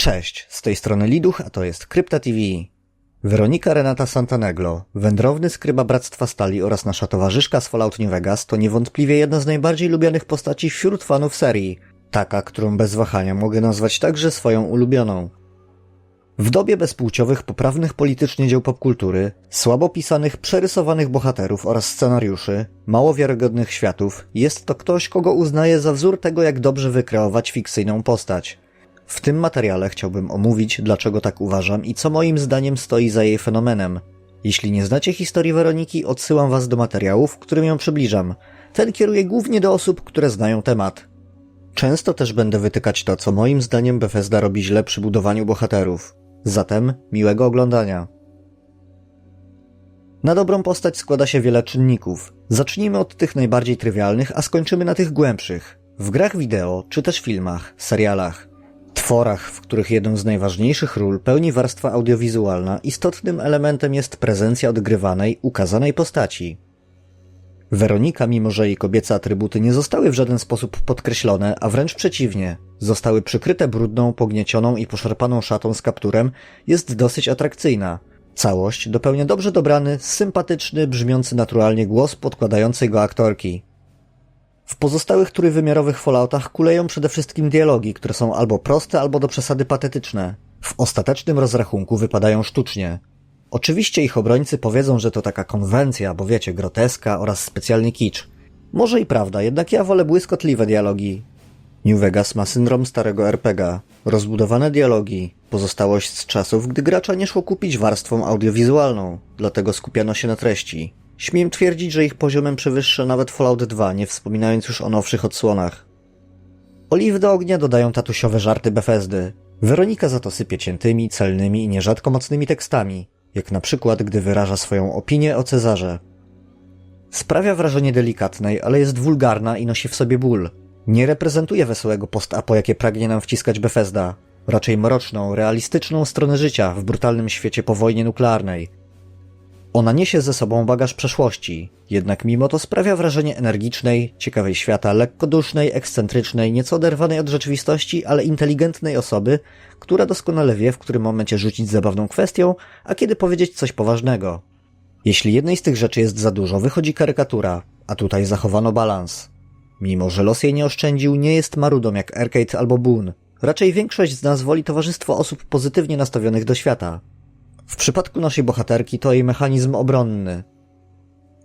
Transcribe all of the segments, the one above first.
Cześć, z tej strony Liduch, a to jest Krypta TV. Weronika Renata Santaneglo, wędrowny skryba Bractwa Stali oraz nasza towarzyszka z Fallout New Vegas to niewątpliwie jedna z najbardziej lubianych postaci wśród fanów serii. Taka, którą bez wahania mogę nazwać także swoją ulubioną. W dobie bezpłciowych, poprawnych politycznie dzieł popkultury, słabo pisanych, przerysowanych bohaterów oraz scenariuszy, mało wiarygodnych światów, jest to ktoś, kogo uznaję za wzór tego, jak dobrze wykreować fikcyjną postać. W tym materiale chciałbym omówić, dlaczego tak uważam i co moim zdaniem stoi za jej fenomenem. Jeśli nie znacie historii Weroniki, odsyłam was do materiałów, którym ją przybliżam. Ten kieruje głównie do osób, które znają temat. Często też będę wytykać to, co moim zdaniem Bethesda robi źle przy budowaniu bohaterów. Zatem miłego oglądania. Na dobrą postać składa się wiele czynników. Zacznijmy od tych najbardziej trywialnych, a skończymy na tych głębszych. W grach wideo, czy też filmach, serialach, tworach, w których jedną z najważniejszych ról pełni warstwa audiowizualna, istotnym elementem jest prezencja odgrywanej, ukazanej postaci. Weronika, mimo że jej kobiece atrybuty nie zostały w żaden sposób podkreślone, a wręcz przeciwnie, zostały przykryte brudną, pogniecioną i poszarpaną szatą z kapturem, jest dosyć atrakcyjna. Całość dopełnia dobrze dobrany, sympatyczny, brzmiący naturalnie głos podkładającej go aktorki. W pozostałych trójwymiarowych Falloutach kuleją przede wszystkim dialogi, które są albo proste, albo do przesady patetyczne. W ostatecznym rozrachunku wypadają sztucznie. Oczywiście ich obrońcy powiedzą, że to taka konwencja, bo wiecie, groteska oraz specjalny kicz. Może i prawda, jednak ja wolę błyskotliwe dialogi. New Vegas ma syndrom starego RPGa. Rozbudowane dialogi, pozostałość z czasów, gdy gracza nie szło kupić warstwą audiowizualną, dlatego skupiano się na treści. Śmiem twierdzić, że ich poziomem przewyższa nawet Fallout 2, nie wspominając już o nowszych odsłonach. Oliwy do ognia dodają tatusiowe żarty Bethesdy. Weronika za to sypie ciętymi, celnymi i nierzadko mocnymi tekstami, jak na przykład gdy wyraża swoją opinię o Cezarze. Sprawia wrażenie delikatnej, ale jest wulgarna i nosi w sobie ból. Nie reprezentuje wesołego post-apo, jakie pragnie nam wciskać Bethesda. Raczej mroczną, realistyczną stronę życia w brutalnym świecie po wojnie nuklearnej. Ona niesie ze sobą bagaż przeszłości, jednak mimo to sprawia wrażenie energicznej, ciekawej świata, lekkodusznej, ekscentrycznej, nieco oderwanej od rzeczywistości, ale inteligentnej osoby, która doskonale wie, w którym momencie rzucić zabawną kwestią, a kiedy powiedzieć coś poważnego. Jeśli jednej z tych rzeczy jest za dużo, wychodzi karykatura, a tutaj zachowano balans. Mimo, że los jej nie oszczędził, nie jest marudą jak Arcade albo Boone. Raczej większość z nas woli towarzystwo osób pozytywnie nastawionych do świata. W przypadku naszej bohaterki to jej mechanizm obronny.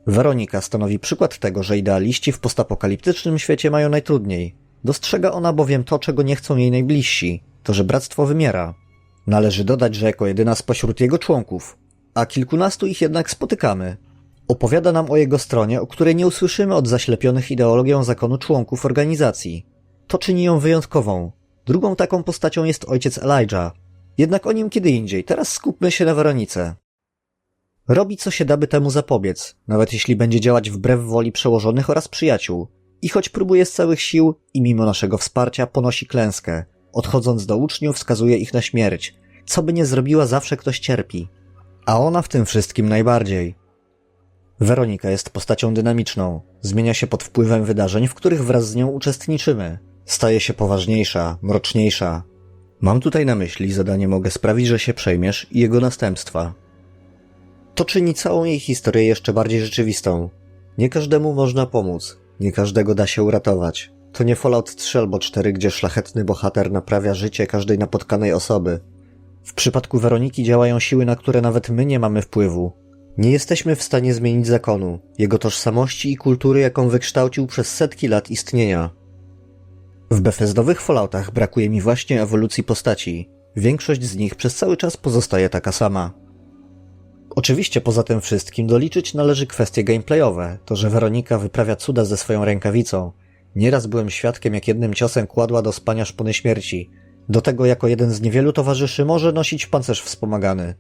Weronika stanowi przykład tego, że idealiści w postapokaliptycznym świecie mają najtrudniej. Dostrzega ona bowiem to, czego nie chcą jej najbliżsi, to że bractwo wymiera. Należy dodać, że jako jedyna spośród jego członków, a kilkunastu ich jednak spotykamy, opowiada nam o jego stronie, o której nie usłyszymy od zaślepionych ideologią zakonu członków organizacji. To czyni ją wyjątkową. Drugą taką postacią jest ojciec Elijah, jednak o nim kiedy indziej, teraz skupmy się na Weronice. Robi co się da, by temu zapobiec, nawet jeśli będzie działać wbrew woli przełożonych oraz przyjaciół. I choć próbuje z całych sił i mimo naszego wsparcia ponosi klęskę, odchodząc do uczniów wskazuje ich na śmierć. Co by nie zrobiła, zawsze ktoś cierpi. A ona w tym wszystkim najbardziej. Weronika jest postacią dynamiczną, zmienia się pod wpływem wydarzeń, w których wraz z nią uczestniczymy. Staje się poważniejsza, mroczniejsza, Mam tutaj na myśli zadanie mogę sprawić, że się przejmiesz i jego następstwa. To czyni całą jej historię jeszcze bardziej rzeczywistą. Nie każdemu można pomóc, nie każdego da się uratować. To nie Fallout 3 albo 4, gdzie szlachetny bohater naprawia życie każdej napotkanej osoby. W przypadku Weroniki działają siły, na które nawet my nie mamy wpływu. Nie jesteśmy w stanie zmienić zakonu, jego tożsamości i kultury, jaką wykształcił przez setki lat istnienia. W Bethesdowych Falloutach brakuje mi właśnie ewolucji postaci. Większość z nich przez cały czas pozostaje taka sama. Oczywiście poza tym wszystkim doliczyć należy kwestie gameplayowe, to że Weronika wyprawia cuda ze swoją rękawicą. Nieraz byłem świadkiem jak jednym ciosem kładła do spania szpony śmierci. Do tego jako jeden z niewielu towarzyszy może nosić pancerz wspomagany.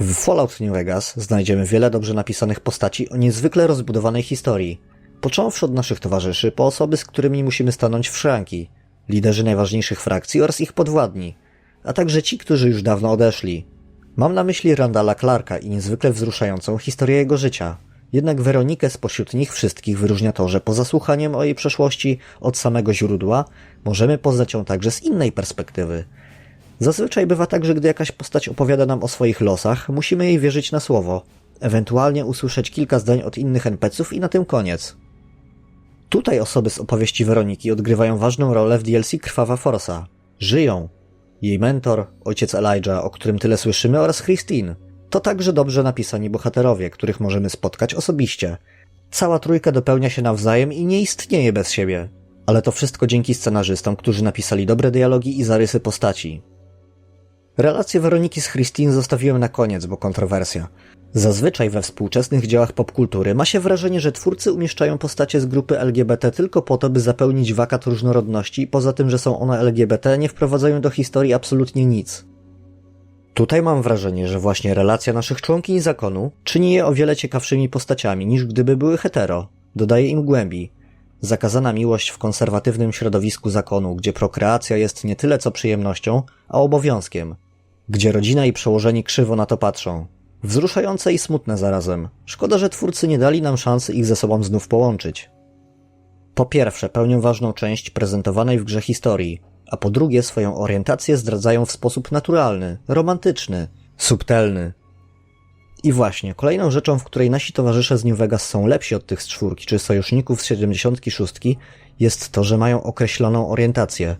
W Fallout New Vegas znajdziemy wiele dobrze napisanych postaci o niezwykle rozbudowanej historii, Począwszy od naszych towarzyszy, po osoby, z którymi musimy stanąć w szranki, liderzy najważniejszych frakcji oraz ich podwładni, a także ci, którzy już dawno odeszli. Mam na myśli Randala Clarka i niezwykle wzruszającą historię jego życia. Jednak Weronikę spośród nich wszystkich wyróżnia to, że poza słuchaniem o jej przeszłości od samego źródła, możemy poznać ją także z innej perspektywy. Zazwyczaj bywa tak, że gdy jakaś postać opowiada nam o swoich losach, musimy jej wierzyć na słowo, ewentualnie usłyszeć kilka zdań od innych NPC-ów i na tym koniec. Tutaj osoby z opowieści Weroniki odgrywają ważną rolę w DLC Krwawa Forsa. Żyją. Jej mentor, ojciec Elijah, o którym tyle słyszymy, oraz Christine. To także dobrze napisani bohaterowie, których możemy spotkać osobiście. Cała trójka dopełnia się nawzajem i nie istnieje bez siebie. Ale to wszystko dzięki scenarzystom, którzy napisali dobre dialogi i zarysy postaci. Relację Weroniki z Christine zostawiłem na koniec, bo kontrowersja. Zazwyczaj we współczesnych dziełach popkultury ma się wrażenie, że twórcy umieszczają postacie z grupy LGBT tylko po to, by zapełnić wakat różnorodności poza tym, że są one LGBT, nie wprowadzają do historii absolutnie nic. Tutaj mam wrażenie, że właśnie relacja naszych członkiń zakonu czyni je o wiele ciekawszymi postaciami niż gdyby były hetero. Dodaje im głębi. Zakazana miłość w konserwatywnym środowisku zakonu, gdzie prokreacja jest nie tyle co przyjemnością, a obowiązkiem. Gdzie rodzina i przełożeni krzywo na to patrzą. Wzruszające i smutne zarazem. Szkoda, że twórcy nie dali nam szansy ich ze sobą znów połączyć. Po pierwsze, pełnią ważną część prezentowanej w grze historii, a po drugie, swoją orientację zdradzają w sposób naturalny, romantyczny, subtelny. I właśnie, kolejną rzeczą, w której nasi towarzysze z New Vegas są lepsi od tych z czwórki czy sojuszników z 76, jest to, że mają określoną orientację.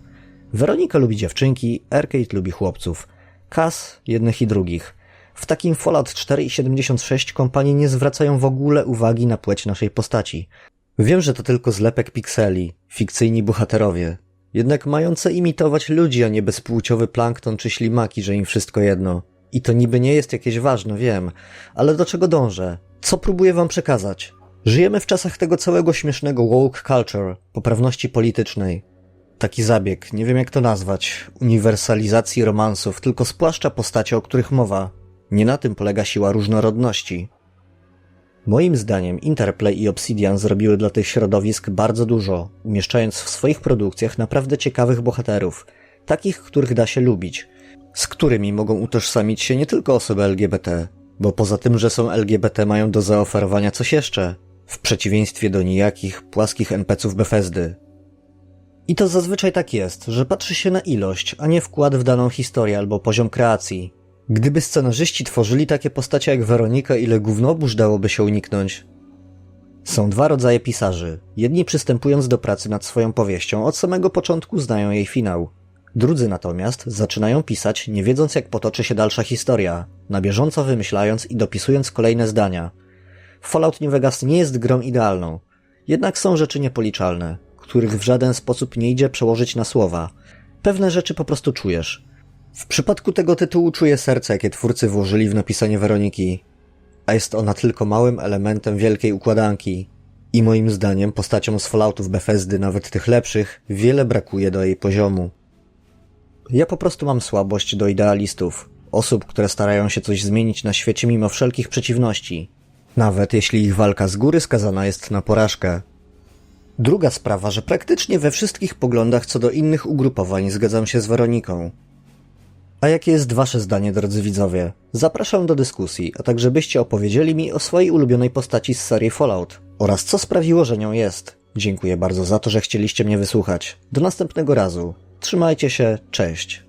Weronika lubi dziewczynki, Arcade lubi chłopców, Cass jednych i drugich. W takim Fallout 4 i 76 kompanie nie zwracają w ogóle uwagi na płeć naszej postaci. Wiem, że to tylko zlepek pikseli, fikcyjni bohaterowie. Jednak mające imitować ludzi, a nie bezpłciowy plankton czy ślimaki, że im wszystko jedno. I to niby nie jest jakieś ważne, wiem, ale do czego dążę? Co próbuję wam przekazać? Żyjemy w czasach tego całego śmiesznego woke culture, poprawności politycznej. Taki zabieg, nie wiem jak to nazwać, uniwersalizacji romansów, tylko spłaszcza postacie, o których mowa. Nie na tym polega siła różnorodności. Moim zdaniem Interplay i Obsidian zrobiły dla tych środowisk bardzo dużo, umieszczając w swoich produkcjach naprawdę ciekawych bohaterów, takich, których da się lubić, z którymi mogą utożsamić się nie tylko osoby LGBT, bo poza tym, że są LGBT mają do zaoferowania coś jeszcze, w przeciwieństwie do nijakich, płaskich NPC-ów Bethesdy. I to zazwyczaj tak jest, że patrzy się na ilość, a nie wkład w daną historię albo poziom kreacji. Gdyby scenarzyści tworzyli takie postacie jak Weronika, ile gównobóż dałoby się uniknąć? Są dwa rodzaje pisarzy. Jedni przystępując do pracy nad swoją powieścią od samego początku znają jej finał. Drudzy natomiast zaczynają pisać, nie wiedząc jak potoczy się dalsza historia, na bieżąco wymyślając i dopisując kolejne zdania. Fallout New Vegas nie jest grą idealną, jednak są rzeczy niepoliczalne, których w żaden sposób nie idzie przełożyć na słowa. Pewne rzeczy po prostu czujesz. W przypadku tego tytułu czuję serce, jakie twórcy włożyli w napisanie Weroniki, a jest ona tylko małym elementem wielkiej układanki. I moim zdaniem postaciom z Falloutów Bethesdy, nawet tych lepszych, wiele brakuje do jej poziomu. Ja po prostu mam słabość do idealistów, osób, które starają się coś zmienić na świecie mimo wszelkich przeciwności, nawet jeśli ich walka z góry skazana jest na porażkę. Druga sprawa, że praktycznie we wszystkich poglądach co do innych ugrupowań zgadzam się z Weroniką. A jakie jest wasze zdanie, drodzy widzowie? Zapraszam do dyskusji, a także byście opowiedzieli mi o swojej ulubionej postaci z serii Fallout oraz co sprawiło, że nią jest. Dziękuję bardzo za to, że chcieliście mnie wysłuchać. Do następnego razu. Trzymajcie się, cześć.